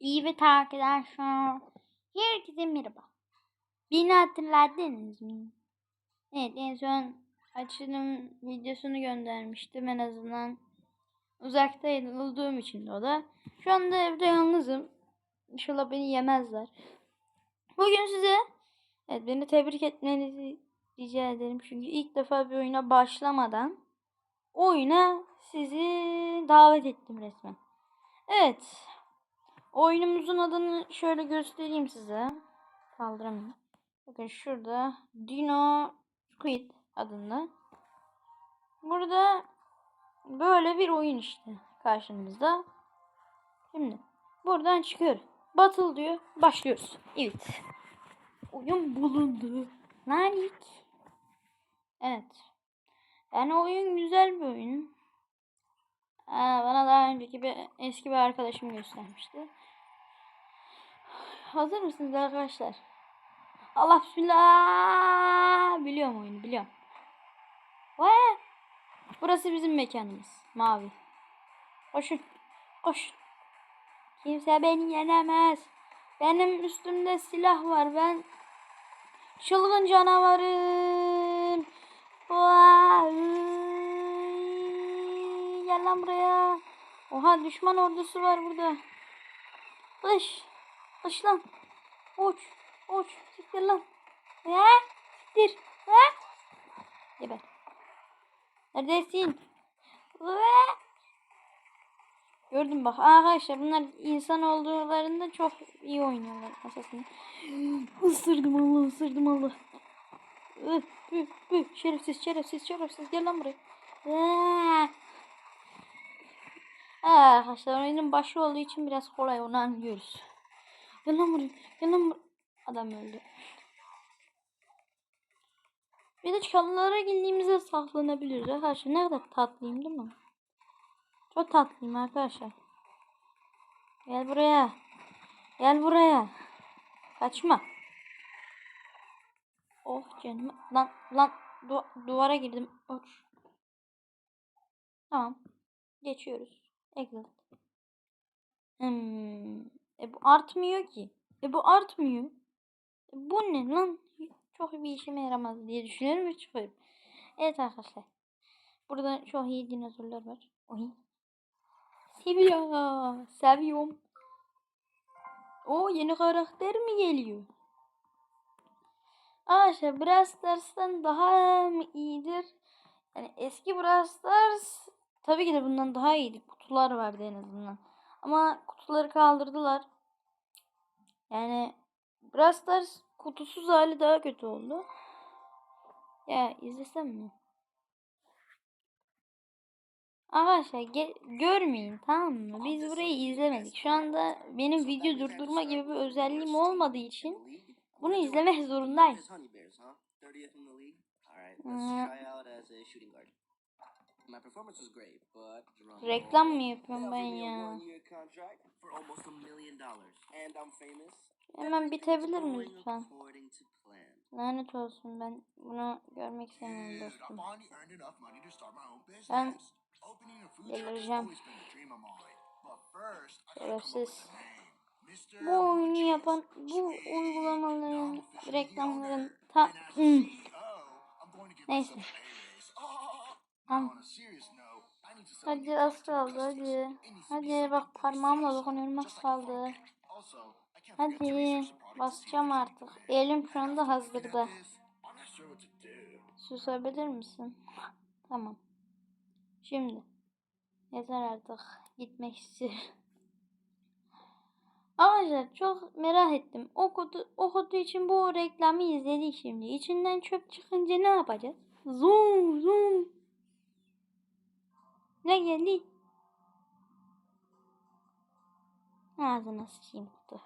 Evet arkadaşlar. Herkese merhaba. Beni hatırladınız mı? Evet en son açılım videosunu göndermiştim en azından. Uzakta olduğum için de o da. Şu anda evde yalnızım. İnşallah beni yemezler. Bugün size evet, beni tebrik etmenizi rica ederim. Çünkü ilk defa bir oyuna başlamadan oyuna sizi davet ettim resmen. Evet. Oyunumuzun adını şöyle göstereyim size. Kaldıramıyorum. Bakın şurada Dino Squid adında. Burada böyle bir oyun işte karşımızda. Şimdi buradan çıkıyor. Battle diyor. Başlıyoruz. Evet. Oyun bulundu. Nanik. Evet. Yani oyun güzel bir oyun. Aa, bana daha önceki bir eski bir arkadaşım göstermişti. Hazır mısınız arkadaşlar? Allah bismillah. Biliyorum oyunu biliyorum. Vay. Burası bizim mekanımız. Mavi. Koşun. Koşun. Kimse beni yenemez. Benim üstümde silah var. Ben çılgın canavarım. Vay. Gel lan buraya. Oha düşman ordusu var burada. Kış. Kış lan. Uç. Uç. Siktir lan. Ya. Siktir. Ha? Geber. Neredesin? Ve Gördüm bak arkadaşlar bunlar insan olduklarında çok iyi oynuyorlar aslında. Isırdım Allah ısırdım Allah. Üh, üh, üh. Şerefsiz şerefsiz şerefsiz gel lan buraya. Aa. Arkadaşlar oyunun başı olduğu için biraz kolay onu anlıyoruz. Gel lan buraya. Adam öldü. Bir de çalılara girdiğimizde saklanabiliriz arkadaşlar. Ne kadar tatlıyım değil mi? Çok tatlıyım arkadaşlar. Gel buraya. Gel buraya. Kaçma. Oh canım. Lan lan du duvara girdim. Uç. Tamam. Geçiyoruz. Exit. Hmm. E bu artmıyor ki. E bu artmıyor. E bu ne lan? Çok bir işime yaramaz diye düşünüyorum ve çıkıyorum. Evet arkadaşlar. Burada çok iyi dinozorlar var. Oy. Seviyorum. Seviyorum. O yeni karakter mi geliyor? Arkadaşlar Brawl Stars'tan daha mı iyidir? Yani eski Brawl Stars tabii ki de bundan daha iyiydi. Kutular vardı en azından. Ama kutuları kaldırdılar. Yani Brawl Stars kutusuz hali daha kötü oldu. Ya izlesem mi? Arkadaşlar görmeyin tamam mı? Biz burayı izlemedik. Şu anda benim video durdurma gibi bir özelliğim olmadığı için bunu izlemek zorundayım. Hmm. Reklam mı yapıyorum ben ya? Hemen bitebilir mi lütfen? Lanet olsun ben bunu görmek istemiyorum dostum. Ben delireceğim. Şerefsiz. Bu oyunu yapan bu uygulamaların reklamların ta hmm. neyse. Tamam. Hadi az kaldı hadi. Hadi bak parmağımla dokunuyorum az kaldı. Hadi basacağım artık. Elim şu anda hazırda. Susabilir misin? tamam. Şimdi. Yeter artık. Gitmek istiyorum. Arkadaşlar çok merak ettim. O kutu, o kutu için bu reklamı izledik şimdi. İçinden çöp çıkınca ne yapacağız? Zoom zoom. Ne geldi? Ağzına sıçayım kutu.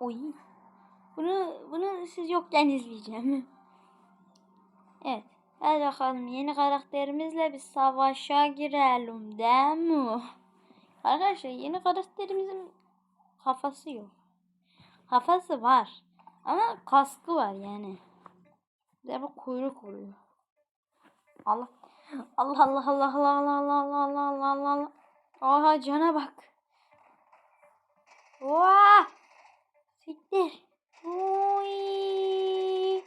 Oy. Bunu bunu siz yokken izleyeceğim. evet. Hadi bakalım yeni karakterimizle bir savaşa girelim değil mi? Arkadaşlar yeni karakterimizin kafası yok. Kafası var. Ama kaskı var yani. De bu kuyruk oluyor. Allah. Allah Allah Allah Allah Allah Allah Allah Allah Allah Allah. Oha cana bak. Vaa! Siktir. Uy.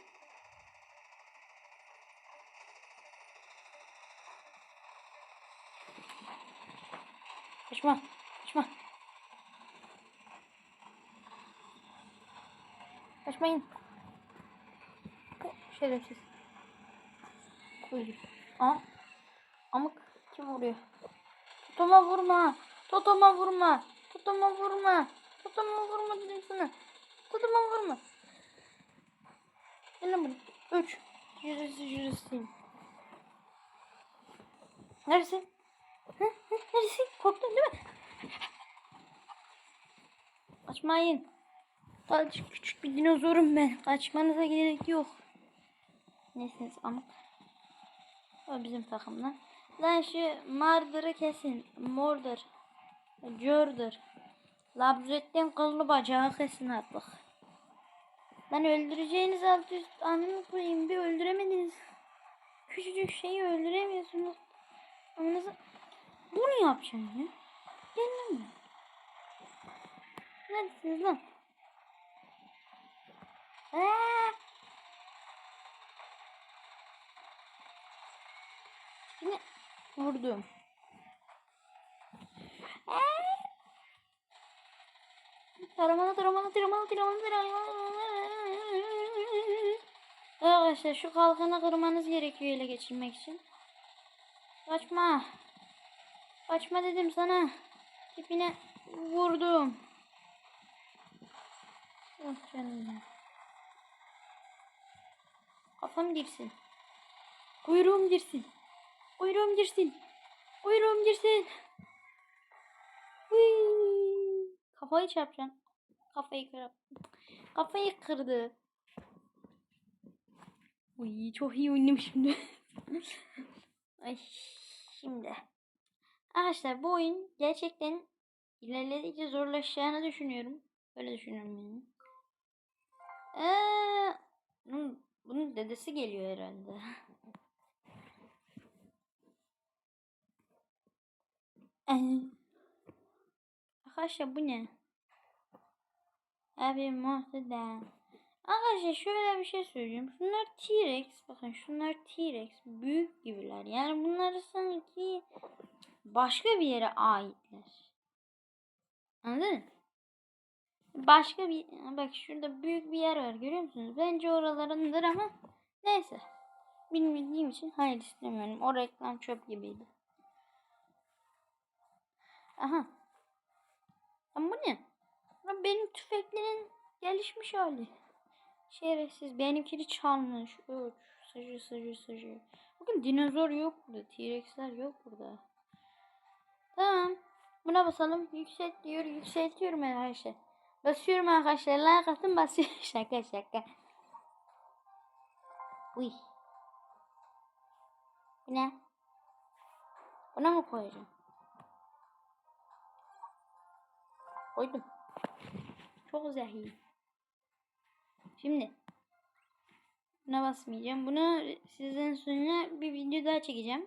Kaçma. Kaçma. Kaçmayın. Şerefsiz. Koydu. Aa. Amık. Kim vuruyor? Totoma vurma. Totoma vurma. Totoma vurma. Totoma vurma dedim sana. Totoma vurma. Gel lan buraya. Üç. Neresin? Hı? Hı? Neresin? Korktun değil mi? Kaçmayın. Sadece küçük bir dinozorum ben. Kaçmanıza gerek yok. Nesiniz ama. O bizim takımdan. Lan şu Mardır'ı kesin. Mordor. Jordor. Labzettin kıllı bacağı kesin artık. Lan öldüreceğiniz alt üst anını koyayım bir öldüremediniz. Küçücük şeyi öldüremiyorsunuz. Anınızı... Bunu yapacaksın ya. Lan buraya. Neredesiniz lan? Aa! Vurdum. Aa! Taramalı taramalı taramalı taramalı taramalı. Arkadaşlar şu kalkanı kırmanız gerekiyor ele geçirmek için. Kaçma. Kaçma dedim sana. Tipine vurdum. Oh canım. Kafam girsin. Kuyruğum girsin. Kuyruğum girsin. Kuyruğum girsin. Hıy. Kafayı çarpacağım. Kafayı kırıp. Kafayı kırdı. Uy çok iyi oynadım şimdi. Ay şimdi. Arkadaşlar bu oyun gerçekten ilerledikçe zorlaşacağını düşünüyorum. Böyle düşünüyorum yani. Ee, bunun dedesi geliyor herhalde. Ee, Arkadaşlar bu ne? Abi muhteda. Arkadaşlar şöyle bir şey söyleyeceğim. Şunlar T-Rex. Bakın şunlar T-Rex. Büyük gibiler. Yani bunları sanki başka bir yere aitler. Anladın mı? Başka bir bak şurada büyük bir yer var görüyor musunuz? Bence oralarındır ama neyse. Bilmediğim için hayır istemiyorum. O reklam çöp gibiydi. Aha. Ama bu ne? Benim tüfeklerin gelişmiş hali. Şerefsiz. Benimkini çalmış. Uç. Sıcı sıcı sıcı. Bakın dinozor yok burada. T-Rex'ler yok burada. Tamam. Buna basalım. Yükselt diyor. Yükseltiyorum arkadaşlar. Basıyorum arkadaşlar. Like atın basıyorum. şaka şaka. Uy. Bu ne? Buna mı koyacağım? Koydum. Çok zehir. Şimdi buna basmayacağım. Bunu sizden sonra bir video daha çekeceğim.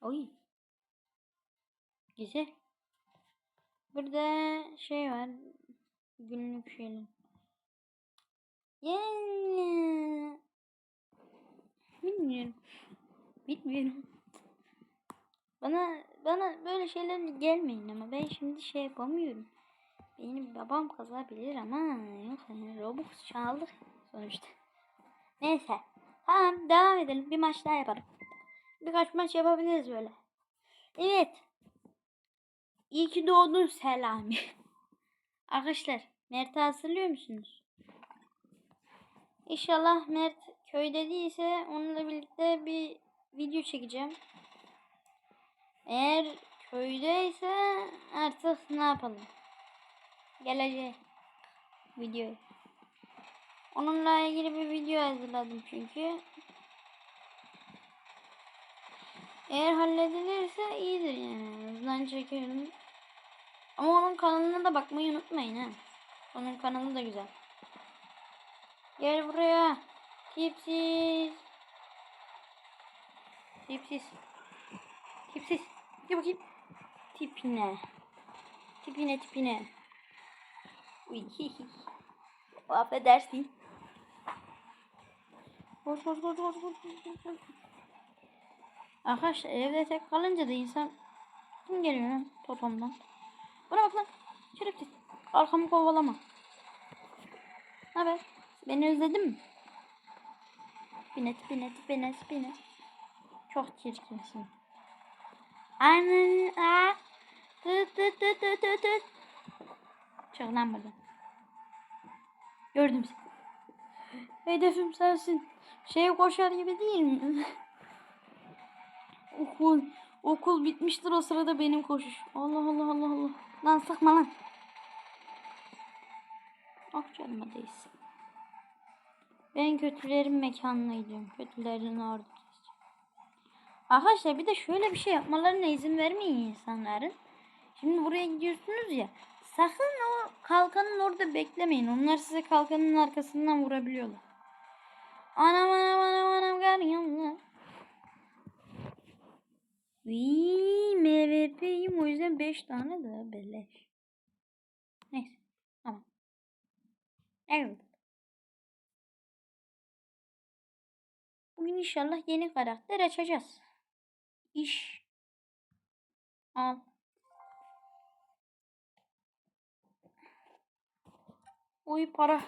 Oy. Güzel. Burada şey var. Günlük şeyler. Yani bilmiyorum. Bilmiyorum. Bana bana böyle şeyler gelmeyin ama ben şimdi şey yapamıyorum. Benim babam kazabilir ama yok yani Robux çaldık sonuçta. Neyse. Tamam devam edelim. Bir maç daha yapalım. Birkaç maç yapabiliriz böyle. Evet. İyi ki doğdun Selami. Arkadaşlar Mert'i hatırlıyor musunuz? İnşallah Mert köyde değilse onunla birlikte bir video çekeceğim. Eğer köydeyse artık ne yapalım? Gelecek video. Onunla ilgili bir video hazırladım çünkü. Eğer halledilirse iyidir yani. Hızlan çekerim. Ama onun kanalına da bakmayı unutmayın ha. Onun kanalı da güzel. Gel buraya. Tipsiz. Tipsiz. Tipsiz. Gel bakayım. Tipine. Tipine tipine. Uy. Affedersin. Koş koş koş koş koş koş. Arkadaşlar evde tek kalınca da insan kim geliyor lan totomdan? Buna bak lan. Şerefsiz. Arkamı kovalama. Ne haber? Beni özledin mi? Spine spine spine spine. Çok çirkinsin. Anne a. Tut tut tut tut tut tut. Lan buradan. Gördüm seni. Hedefim sensin. Şeye koşar gibi değil mi? okul okul bitmiştir o sırada benim koşuş. Allah Allah Allah Allah. Lan sıkma lan. Ah canıma değsin. Ben kötülerin mekanına gidiyorum. Kötülerin orada. Arkadaşlar bir de şöyle bir şey yapmalarına izin vermeyin insanların. Şimdi buraya gidiyorsunuz ya. Sakın o kalkanın orada beklemeyin. Onlar size kalkanın arkasından vurabiliyorlar. Anam anam anam anam garyanlar. Vii MVP'yim o yüzden 5 tane de beleş. Neyse tamam. Evet. Bugün inşallah yeni karakter açacağız. İş. Al. Uy para.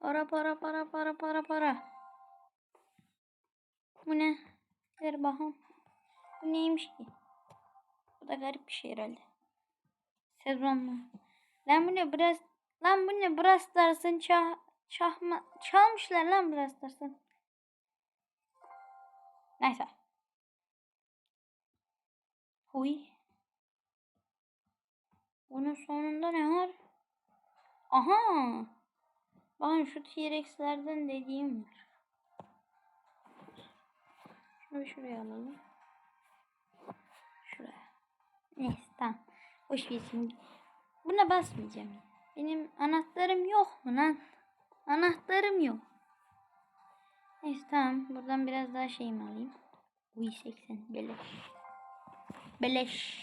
Para para para para para para. Bu ne? Ver bakalım. Bu neymiş ki? Bu da garip bir şey herhalde. Sezon mu? Lan bu ne biraz Lan bu ne Brawl Stars'ın çah çahma çalmışlar lan Brawl Stars'ın. Neyse. Huy. Bunun sonunda ne var? Aha. Bakın şu T-Rex'lerden dediğim var. Şunu şuraya alalım. Şuraya. Neyse tamam. Ver şimdi. Buna basmayacağım. Benim anahtarım yok mu lan? Anahtarım yok. Neyse tamam. Buradan biraz daha şeyimi alayım. Uy 80. Beleş. Beleş.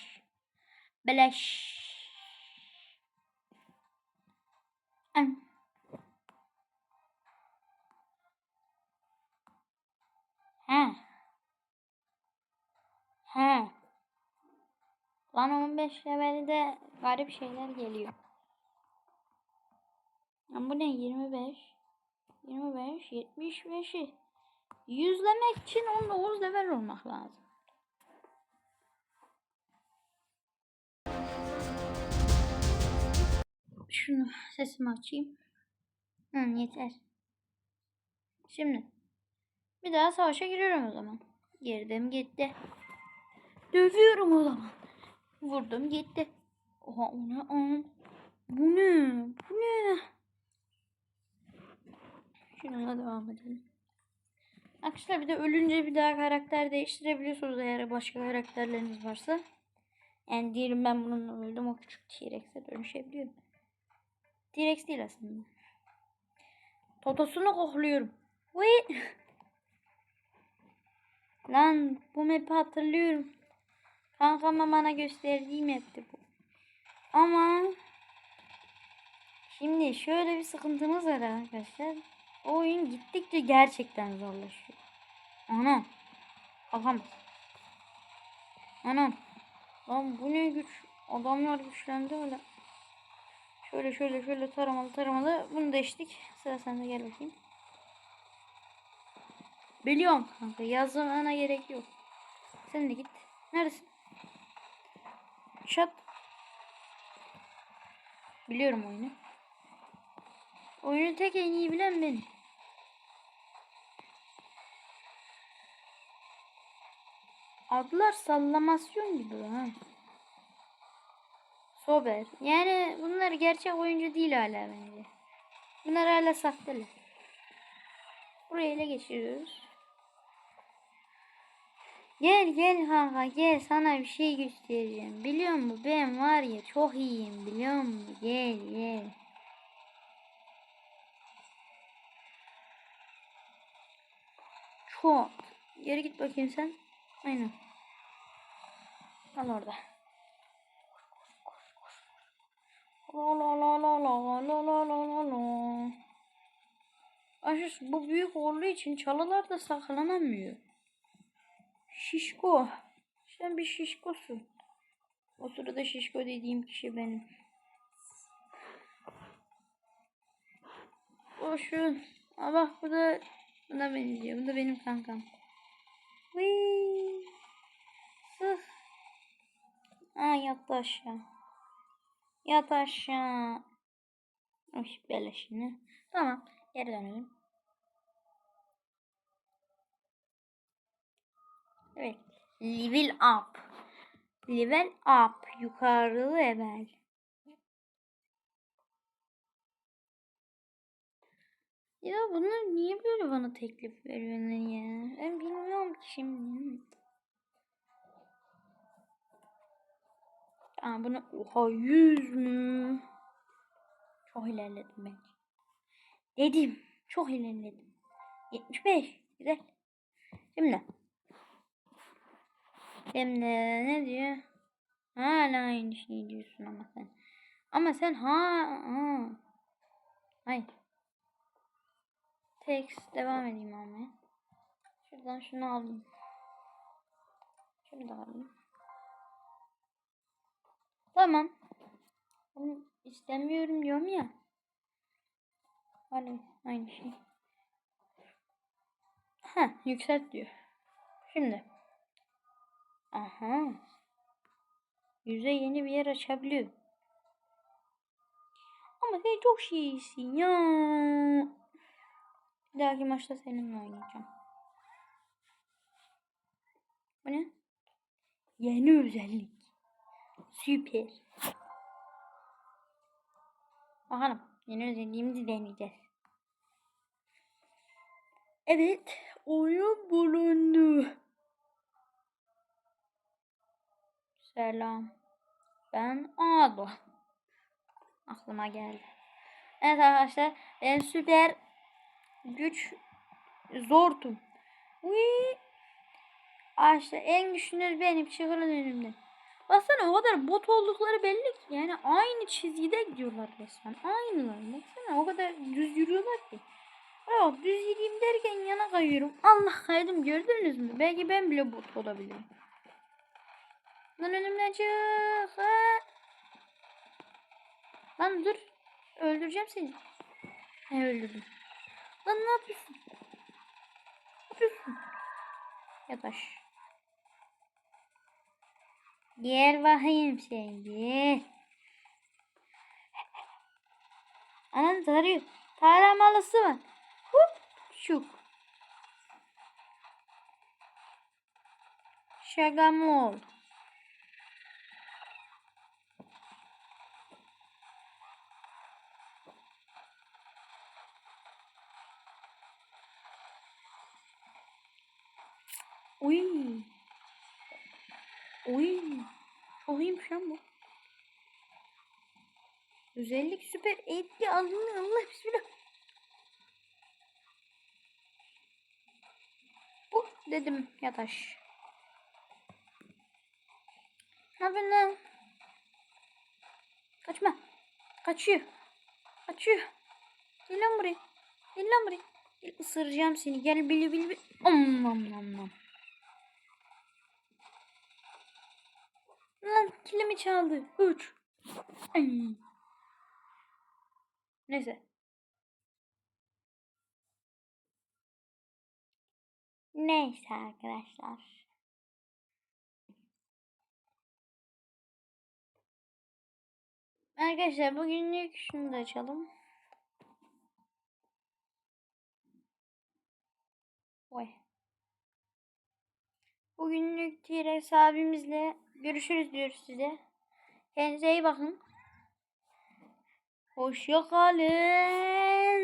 Beleş. An. Ha. Ha. Lan 15 levelde garip şeyler geliyor. Lan bu ne 25? 25, 75'i. Yüzlemek için 19 level olmak lazım. Şunu sesimi açayım. Hı, yeter. Şimdi bir daha savaşa giriyorum o zaman. Girdim gitti. Dövüyorum o zaman. Vurdum gitti. Oha o ne? Aa, Bu ne? Bu ne? Şununla devam edelim. Arkadaşlar bir de ölünce bir daha karakter değiştirebiliyorsunuz eğer başka karakterleriniz varsa. Yani diyelim ben bununla öldüm o küçük T-Rex'e dönüşebiliyorum. T-Rex değil aslında. Totosunu kokluyorum. Vay. Lan bu map'i hatırlıyorum. Kankama bana gösterdiği map'ti bu. Ama şimdi şöyle bir sıkıntımız var arkadaşlar. O oyun gittikçe gerçekten zorlaşıyor. Anam. Kalkamaz. Anam. Lan bu ne güç. Adamlar güçlendi öyle. Şöyle şöyle şöyle taramalı taramalı. Bunu da içtik. Sıra sende gel bakayım. Biliyorum kanka. Yazmana gerek yok. Sen de git. Neredesin? Şat. Biliyorum oyunu. Oyunu tek en iyi bilen benim. Adlar sallamasyon gibi ha. Sober. Yani bunlar gerçek oyuncu değil hala bence. Bunlar hala sahteler. Burayı ele geçiriyoruz. Gel gel kanka gel sana bir şey göstereceğim. Biliyor musun ben var ya çok iyiyim biliyor musun? Gel gel. Çok Geri git bakayım sen. Aynen. Al orada. La la la la la la la la la la. Aşıs bu büyük olduğu için çalılarda saklanamıyor. Şişko. Sen bir şişkosun. O sırada şişko dediğim kişi benim. O şu. Aa bak bu da bu da benziyor. Bu da benim kankam. Vıy. Sıh. Aa yattı aşağı. Yat aşağı. Uy beleşini. Tamam. Geri dönelim. Evet. Level up. Level up. Yukarı level. Ya bunlar niye böyle bana teklif veriyorlar ya? Ben bilmiyorum ki şimdi. Aa bunu oha 100 mü? Çok ilerledim ben. Dedim. Çok ilerledim. 75. Güzel. Şimdi. Şimdi ne diyor? Hala aynı şeyi diyorsun ama sen. Ama sen ha ha. Hayır. Text devam edeyim almaya. Şuradan şunu aldım. Şunu da alayım. Tamam. Bunu istemiyorum diyorum ya. Hala aynı şey. Ha yükselt diyor. Şimdi. Aha. Yüze yeni bir yer açabiliyor. Ama sen çok şeysin ya. Bir dahaki maçta seninle oynayacağım. Bu ne? Yeni özellik. Süper. Bakalım. Yeni özelliğimizi deneyeceğiz. Evet. Oyun bulundu. Selam. Ben Ado. Aklıma geldi. Evet arkadaşlar. Ben süper güç zortum. Uy. Arkadaşlar en güçlünüz benim. Çıkın önümden. Baksana o kadar bot oldukları belli ki. Yani aynı çizgide gidiyorlar resmen. Aynılar. Baksana o kadar düz yürüyorlar ki. Bak düz yürüyeyim derken yana kayıyorum. Allah kaydım gördünüz mü? Belki ben bile bot olabilirim. Lan önümden çık. Ha. Lan dur. Öldüreceğim seni. Ne öldürdüm. Lan ne yapıyorsun? Ne yapıyorsun? Yataş. Gel bakayım sen gel. Anan tarıyor. Taramalısı var. Hop. Şuk. Mı? Uy. Uy. İyiymiş lan bu. Özellik süper etki Allah Allah bismillah. Bu dedim yataş. Ne yapıyorsun lan? Kaçma. Kaçıyor. Kaçıyor. Gel lan buraya. Gel lan buraya. Gel ısıracağım seni. Gel bili bili bili. Om nom nom nom. Lan kilimi çaldı. Ay. Neyse. Neyse arkadaşlar. Arkadaşlar bugünlük şunu da açalım. Vay. Bugünlük T-Rex abimizle görüşürüz diyoruz size. Kendinize iyi bakın. Hoşça kalın.